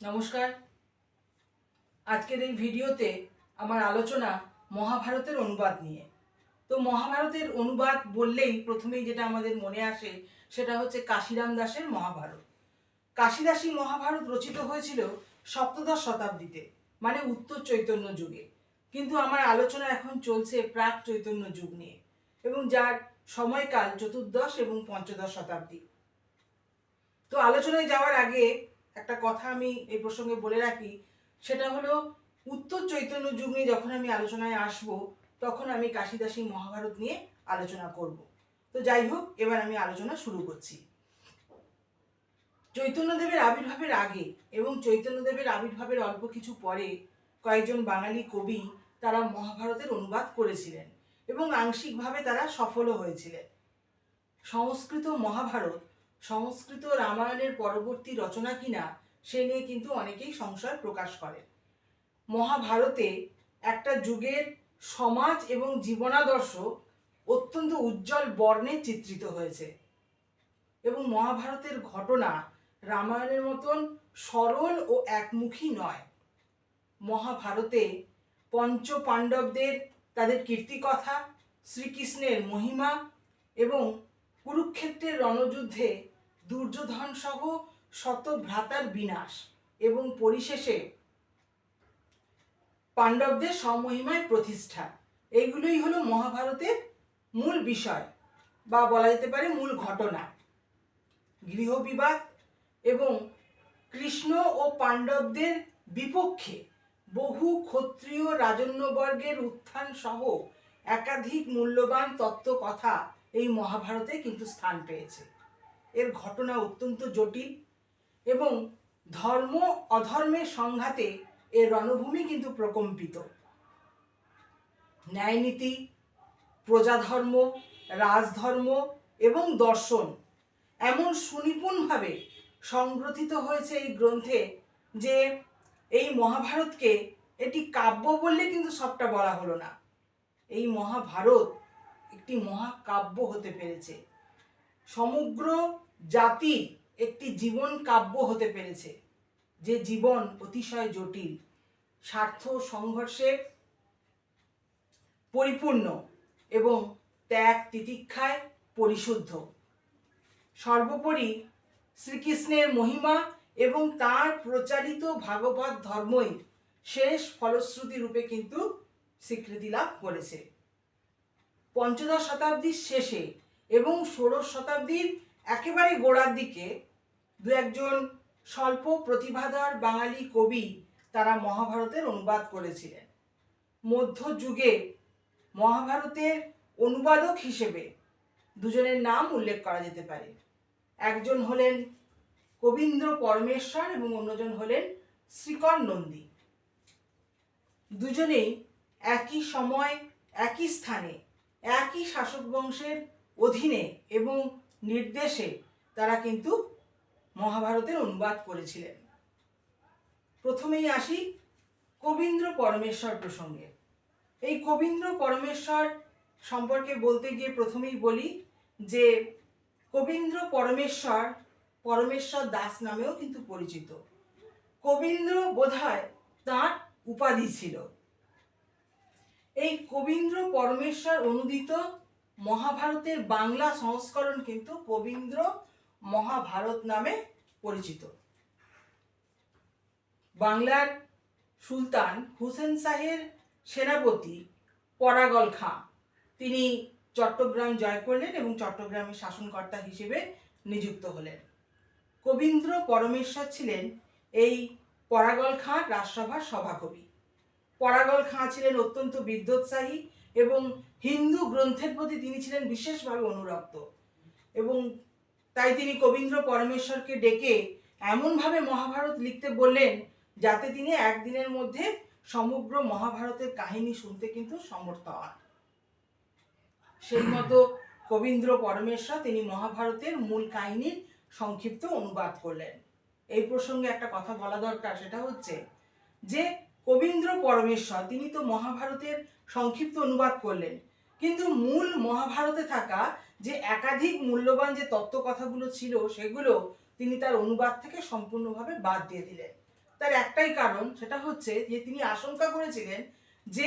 নমস্কার। আজকের এই ভিডিওতে আমার আলোচনা মহাভারতের অনুবাদ নিয়ে। তো মহাভারতের অনুবাদ বললেই প্রথমেই যেটা আমাদের মনে আসে, সেটা হচ্ছে কাশিরাম দাসের মহাভারত। কাশিদাসী মহাভারত রচিত হয়েছিল সপ্তদশ শতাব্দীতে মানে উত্তর চৈতন্য যুগে। কিন্তু আমার আলোচনা এখন চলছে প্রাক চৈতন্য যুগ নিয়ে, এবং যার সময়কাল চতুর্দশ এবং পঞ্চদশ শতাব্দী। তো আলোচনায় যাওয়ার আগে একটা কথা আমি এই প্রসঙ্গে বলে রাখি, সেটা হলো উত্তর চৈতন্য যুগ নিয়ে যখন আমি আলোচনায় আসব, তখন আমি কাশিদাসী মহাভারত নিয়ে আলোচনা করব। তো যাই হোক, এবার আমি আলোচনা শুরু করছি। চৈতন্যদেবের আবির্ভাবের আগে এবং চৈতন্যদেবের আবির্ভাবের অল্প কিছু পরে কয়েকজন বাঙালি কবি তারা মহাভারতের অনুবাদ করেছিলেন এবং আংশিকভাবে তারা সফলও হয়েছিলেন। সংস্কৃত মহাভারত সংস্কৃত রামায়ণের পরবর্তী রচনা কিনা, সে নিয়ে কিন্তু অনেকেই সংশয় প্রকাশ করে। মহাভারতে একটা যুগের সমাজ এবং জীবনাদর্শ অত্যন্ত উজ্জ্বল বর্ণে চিত্রিত হয়েছে এবং মহাভারতের ঘটনা রামায়ণের মতন সরল ও একমুখী নয়। মহাভারতে পঞ্চ পাণ্ডবদের তাদের কীর্তিকথা, শ্রীকৃষ্ণের মহিমা এবং কুরুক্ষেত্রের রণযুদ্ধে দুর্যোধন সহ শত ভ্রাতার বিনাশ এবং পরিশেষে পাণ্ডবদের সমহিমায় প্রতিষ্ঠা। এইগুলোই হলো মহাভারতের মূল বিষয় বা বলা যেতে পারে মূল ঘটনা। গৃহবিবাদ এবং কৃষ্ণ ও পাণ্ডবদের বিপক্ষে বহু ক্ষত্রিয় রাজন্যবর্গের উত্থান সহ একাধিক মূল্যবান তত্ত্ব কথা এই মহাভারতে কিন্তু স্থান পেয়েছে। এর ঘটনা অত্যন্ত জটিল এবং ধর্ম অধর্মের সংঘাতে এর রণভূমি কিন্তু প্রকম্পিত। ন্যায়নীতি, প্রজাধর্ম, রাজধর্ম এবং দর্শন এমন সুনিপুণভাবে সংগ্রথিত হয়েছে এই গ্রন্থে যে এই মহাভারতকে এটি কাব্য বললে কিন্তু সবটা বলা হলো না। এই মহাভারত একটি মহাকাব্য হতে পেরেছে। সমগ্র জাতির একটি জীবন কাব্য হতে পেরেছে, যে জীবন অতিশয় জটিল, স্বার্থ সংঘর্ষে পরিপূর্ণ এবং ত্যাগ তিতিক্ষায় পরিশুদ্ধ। সর্বোপরি শ্রীকৃষ্ণের মহিমা এবং তার প্রচারিত ভাগবত ধর্মই শেষ ফলশ্রুতি রূপে কিন্তু স্বীকৃতি লাভ করেছে। পঞ্চদশ শতাব্দীর শেষে এবং ষোড়শ শতাব্দীর একেবারে গোড়ার দিকে দু একজন স্বল্প প্রতিভাধর বাঙালি কবি তারা মহাভারতের অনুবাদ করেছিলেন। মধ্যযুগে মহাভারতের অনুবাদক হিসেবে দুজনের নাম উল্লেখ করা যেতে পারে। একজন হলেন কবীন্দ্র পরমেশ্বর এবং অন্যজন হলেন শ্রীকর নন্দী। দুজনেই একই সময়, একই স্থানে, একই শাসক বংশের অধীনে এবং নির্দেশে তারা কিন্তু মহাভারতের অনুবাদ করেছিলেন। প্রথমেই আসি কবীন্দ্র পরমেশ্বর প্রসঙ্গে। এই কবীন্দ্র পরমেশ্বর সম্পর্কে বলতে গিয়ে প্রথমেই বলি যে কবীন্দ্র পরমেশ্বর পরমেশ্বর দাস নামেও কিন্তু পরিচিত। কবীন্দ্র বোধহয় তাঁর উপাধি ছিল। এই কবীন্দ্র পরমেশ্বর অনুদিত মহাভারতের বাংলা সংস্করণ কিন্তু কবীন্দ্র মহাভারত নামে পরিচিত। বাংলার সুলতান হুসেন শাহের সেনাপতি পরাগল খাঁ, তিনি চট্টগ্রাম জয় করলেন এবং চট্টগ্রামের শাসনকর্তা হিসেবে নিযুক্ত হলেন। কবীন্দ্র পরমেশ্বর ছিলেন এই পরাগল খাঁ রাজসভার সভাকবি। পরাগল খাঁ ছিলেন অত্যন্ত বিদ্যোৎসাহী এবং হিন্দু গ্রন্থের প্রতি তিনি ছিলেন বিশেষভাবে অনুরক্ত। এবং তাই তিনি কবীন্দ্র পরমেশ্বরকে ডেকে এমনভাবে মহাভারত লিখতে বললেন যাতে তিনি একদিনের মধ্যে সমগ্র মহাভারতের কাহিনী শুনতে কিন্তু সমর্থ হন। সেই মতো কবীন্দ্র পরমেশ্বর তিনি মহাভারতের মূল কাহিনীর সংক্ষিপ্ত অনুবাদ করলেন। এই প্রসঙ্গে একটা কথা বলা দরকার, সেটা হচ্ছে যে কবীন্দ্র পরমেশ্বর, তিনি তো মহাভারতের সংক্ষিপ্ত অনুবাদ করলেন। কিন্তু মূল মহাভারতে থাকা যে একাধিক মূল্যবান যে তত্ত্ব কথাগুলো ছিল, সেগুলো তিনি তার অনুবাদ থেকে সম্পূর্ণভাবে বাদ দিয়ে দিলেন। তার একটাই কারণ, সেটা হচ্ছে যে তিনি আশঙ্কা করেছিলেন যে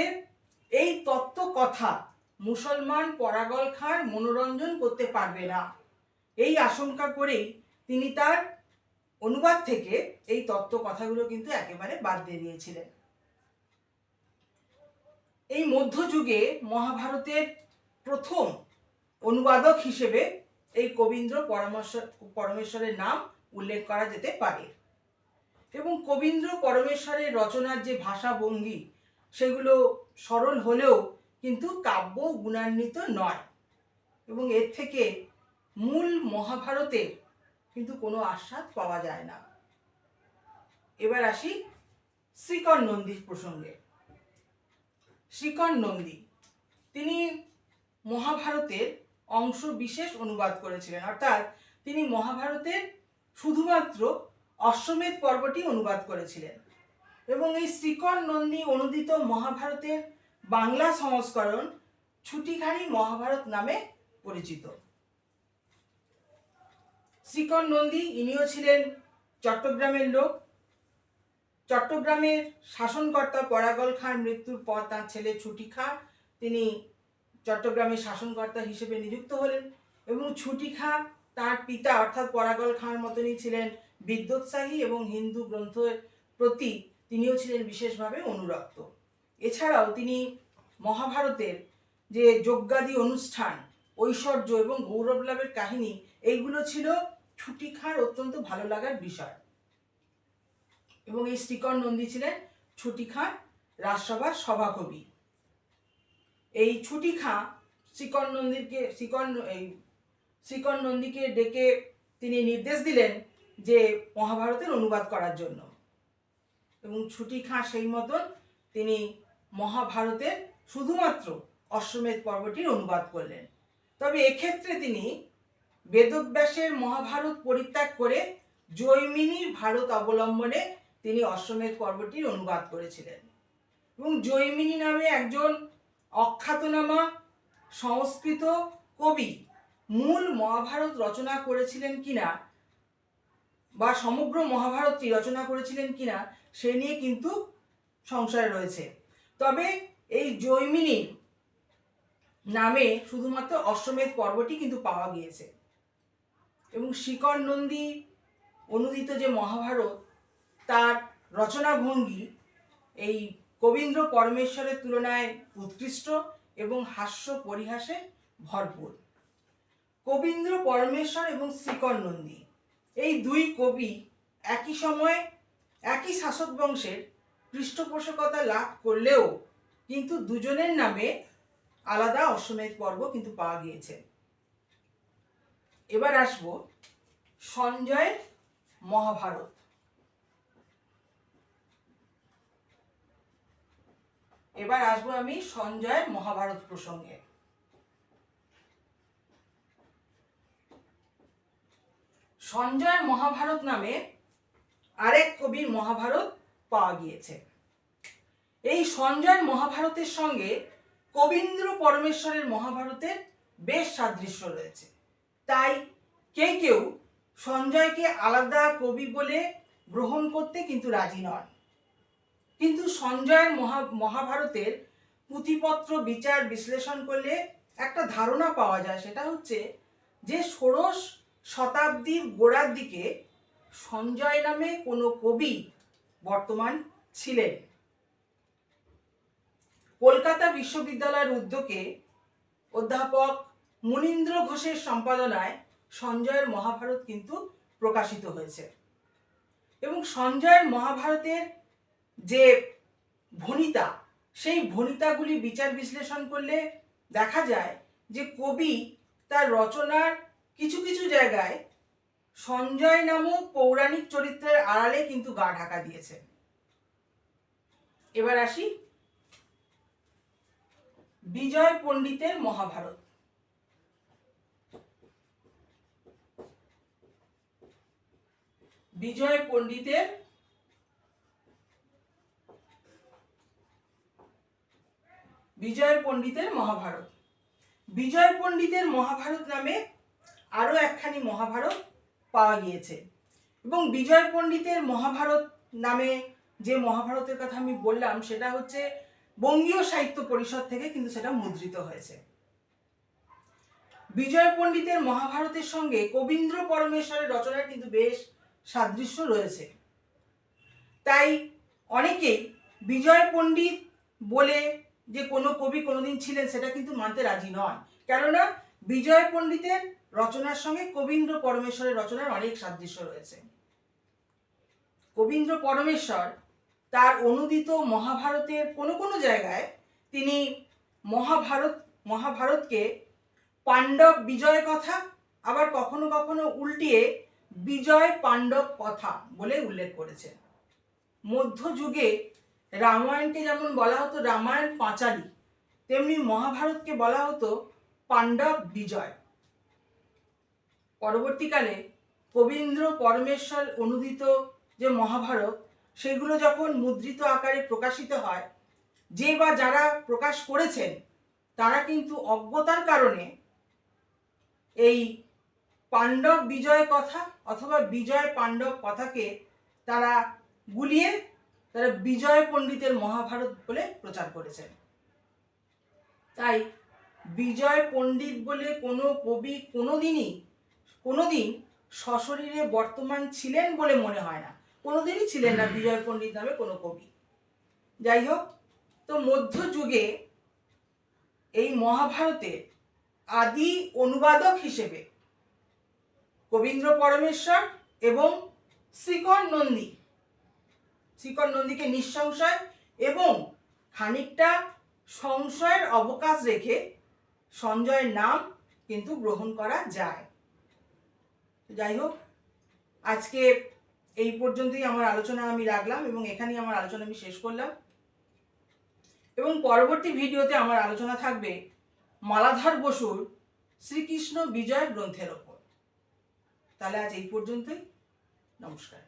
এই তত্ত্ব কথা মুসলমান পরাগল খাঁর মনোরঞ্জন করতে পারবে না। এই আশঙ্কা করেই তিনি তার অনুবাদ থেকে এই তত্ত্ব কথাগুলো কিন্তু একেবারে বাদ দিয়ে দিয়েছিলেন। এই মধ্যযুগে মহাভারতের প্রথম অনুবাদক হিসেবে এই কবীন্দ্র পরমেশ্বর পরমেশ্বরের নাম উল্লেখ করা যেতে পারে। এবং কবীন্দ্র পরমেশ্বরের রচনার যে ভাষা ভঙ্গি সেগুলো সরল হলেও কিন্তু কাব্য গুণান্বিত নয়। এবং এর থেকে মূল মহাভারতে কিন্তু কোনো আস্বাদ পাওয়া যায় না। এবার আসি শ্রীকর নন্দীর প্রসঙ্গে। শ্রীকর নন্দী। তিনি মহাভারতের অংশ বিশেষ অনুবাদ করেছিলেন। অর্থাৎ তিনি মহাভারতের শুধুমাত্র অশ্বমেধ পর্বটি অনুবাদ করেছিলেন। এবং এই শ্রীকর নন্দী অনুদিত মহাভারতের বাংলা সংস্করণ ছুটিঘাড়ি মহাভারত নামে পরিচিত। শ্রীকর নন্দী, ইনিও ছিলেন চট্টগ্রামের লোক। চট্টগ্রামের শাসনকর্তা পরাগল খাঁর মৃত্যুর পর তাঁর ছেলে ছুটি খাঁ। তিনি চট্টগ্রামের শাসনকর্তা হিসেবে নিযুক্ত হলেন এবং ছুটি খাঁ তার পিতা অর্থাৎ পরাগল খাঁর মতনই ছিলেন বিদ্যোৎসাহী এবং হিন্দু গ্রন্থের প্রতি তিনিও ছিলেন বিশেষভাবে অনুরক্ত। এছাড়াও তিনি মহাভারতের যে যজ্ঞাদি অনুষ্ঠান, ঐশ্বর্য এবং গৌরব লাভের কাহিনী, এইগুলো ছিল ছুটি খাঁর অত্যন্ত ভালো লাগার বিষয়। এবং এই শ্রীকর নন্দী ছিলেন ছুটি খাঁ রাজসভার সভাকবি। এই ছুটি খাঁ শ্রীকর নন্দীকে শ্রীকর এই শ্রীকর নন্দীকে ডেকে তিনি নির্দেশ দিলেন যে মহাভারতের অনুবাদ করার জন্য। এবং ছুটি খাঁ সেই মতন তিনি মহাভারতের শুধুমাত্র অশ্বমেধ পর্বটির অনুবাদ করলেন। তবে এক্ষেত্রে তিনি বেদব্যাসের মহাভারত পরিত্যাগ করে জৈমিনীর ভারত অবলম্বনে তিনি অশ্বমেধ পর্বটির অনুবাদ করেছিলেন। এবং জৈমিনী নামে একজন অখ্যাতনামা সংস্কৃত কবি মূল মহাভারত রচনা করেছিলেন কিনা বা সমগ্র মহাভারতটি রচনা করেছিলেন কিনা, সে নিয়ে কিন্তু সংশয় রয়েছে। তবে এই জৈমিনীর নামে শুধুমাত্র অশ্বমেধ পর্বটি কিন্তু পাওয়া গিয়েছে। এবং শিকর নন্দী অনুদিত যে মহাভারত তার রচনাভঙ্গি এই কবীন্দ্র পরমেশ্বরের তুলনায় উৎকৃষ্ট এবং হাস্য পরিহাসে ভরপুর। কবীন্দ্র পরমেশ্বর এবং শ্রীকর নন্দী এই দুই কবি একই সময়ে একই শাসক বংশের পৃষ্ঠপোষকতা লাভ করলেও কিন্তু দুজনের নামে আলাদা অশ্বমেধ পর্ব কিন্তু পাওয়া গিয়েছে। এবার আসব সঞ্জয়ের মহাভারত। এবার আসব আমি সঞ্জয়ের মহাভারত প্রসঙ্গে। সঞ্জয় মহাভারত নামে আরেক কবির মহাভারত পাওয়া গিয়েছে। এই সঞ্জয় মহাভারতের সঙ্গে কবীন্দ্র পরমেশ্বরের মহাভারতের বেশ সাদৃশ্য রয়েছে। তাই কেউ কেউ সঞ্জয়কে আলাদা কবি বলে গ্রহণ করতে কিন্তু রাজি নন। কিন্তু সঞ্জয়ের মহা, মহাভারতের পুঁথিপত্র বিচার বিশ্লেষণ করলে একটা ধারণা পাওয়া যায়, সেটা হচ্ছে যে ষোড়শ শতাব্দীর গোড়ার দিকে সঞ্জয় নামে কোনো কবি বর্তমান ছিলেন। কলকাতা বিশ্ববিদ্যালয়ের উদ্যোগে অধ্যাপক মুনীন্দ্র ঘোষের সম্পাদনায় সঞ্জয়ের মহাভারত কিন্তু প্রকাশিত হয়েছে। এবং সঞ্জয়ের মহাভারতের যে ভনিতা সেই ভনিতাগুলি বিচার বিশ্লেষণ করলে দেখা যায় যে কবি তার রচনার কিছু কিছু জায়গায় সঞ্জয় নামক পৌরাণিক চরিত্রের আড়ালে কিন্তু গা ঢাকা দিয়েছে এবার আসি বিজয় পণ্ডিতের মহাভারত। বিজয় পণ্ডিতের বিজয় পণ্ডিতের মহাভারত। বিজয় পণ্ডিতের মহাভারত নামে আরও একখানি মহাভারত পাওয়া গিয়েছে। এবং বিজয় পণ্ডিতের মহাভারত নামে যে মহাভারতের কথা আমি বললাম, সেটা হচ্ছে বঙ্গীয় সাহিত্য পরিষদ থেকে কিন্তু সেটা মুদ্রিত হয়েছে। বিজয় পণ্ডিতের মহাভারতের সঙ্গে কবীন্দ্র পরমেশ্বরের রচনার কিন্তু বেশ সাদৃশ্য রয়েছে। তাই অনেকেই বিজয় পণ্ডিত বলে যে কোনো কবি কোনোদিন ছিলেন, সেটা কিন্তু মানতে রাজি নয় কেননা বিজয় পণ্ডিতের রচনার সঙ্গে কবীন্দ্র পরমেশ্বরের রচনার অনেক সাদৃশ্য রয়েছে। কবীন্দ্র পরমেশ্বর তার অনুদিত মহাভারতের কোনো কোনো জায়গায় তিনি মহাভারত, মহাভারতকে পাণ্ডব বিজয় কথা, আবার কখনো কখনো উল্টিয়ে বিজয় পাণ্ডব কথা বলে উল্লেখ করেছেন। মধ্যযুগে রামায়ণকে যেমন বলা হতো রামায়ণ পাঁচালী, তেমনি মহাভারতকে বলা হতো পাণ্ডব বিজয়। পরবর্তীকালে কবীন্দ্র পরমেশ্বর অনুদিত যে মহাভারত, সেগুলো যখন মুদ্রিত আকারে প্রকাশিত হয়, যে বা যারা প্রকাশ করেছেন, তারা কিন্তু অজ্ঞতার কারণে এই পাণ্ডব বিজয় কথা অথবা বিজয় পাণ্ডব কথাকে তারা গুলিয়ে তারা বিজয় পণ্ডিতের মহাভারত বলে প্রচার করেছেন। তাই বিজয় পণ্ডিত বলে কোনো কবি কোনোদিনই, কোনোদিন সশরীরে বর্তমান ছিলেন বলে মনে হয় না। কোনোদিনই ছিলেন না বিজয় পণ্ডিত নামে কোনো কবি। যাই হোক, তো মধ্যযুগে এই মহাভারতে আদি অনুবাদক হিসেবে কবীন্দ্র পরমেশ্বর এবং শ্রীকর নন্দী শ্রীকর নন্দীকে নিঃসংশয় এবং খানিকটা সংশয়ের অবকাশ রেখে সঞ্জয়ের নাম কিন্তু গ্রহণ করা যায়। যাই হোক, আজকে এই পর্যন্তই আমার আলোচনা আমি রাখলাম এবং এখানেই আমার আলোচনা আমি শেষ করলাম। এবং পরবর্তী ভিডিওতে আমার আলোচনা থাকবে মালাধর বসুর শ্রীকৃষ্ণ বিজয় গ্রন্থের ওপর। তাহলে আজ এই পর্যন্তই। নমস্কার।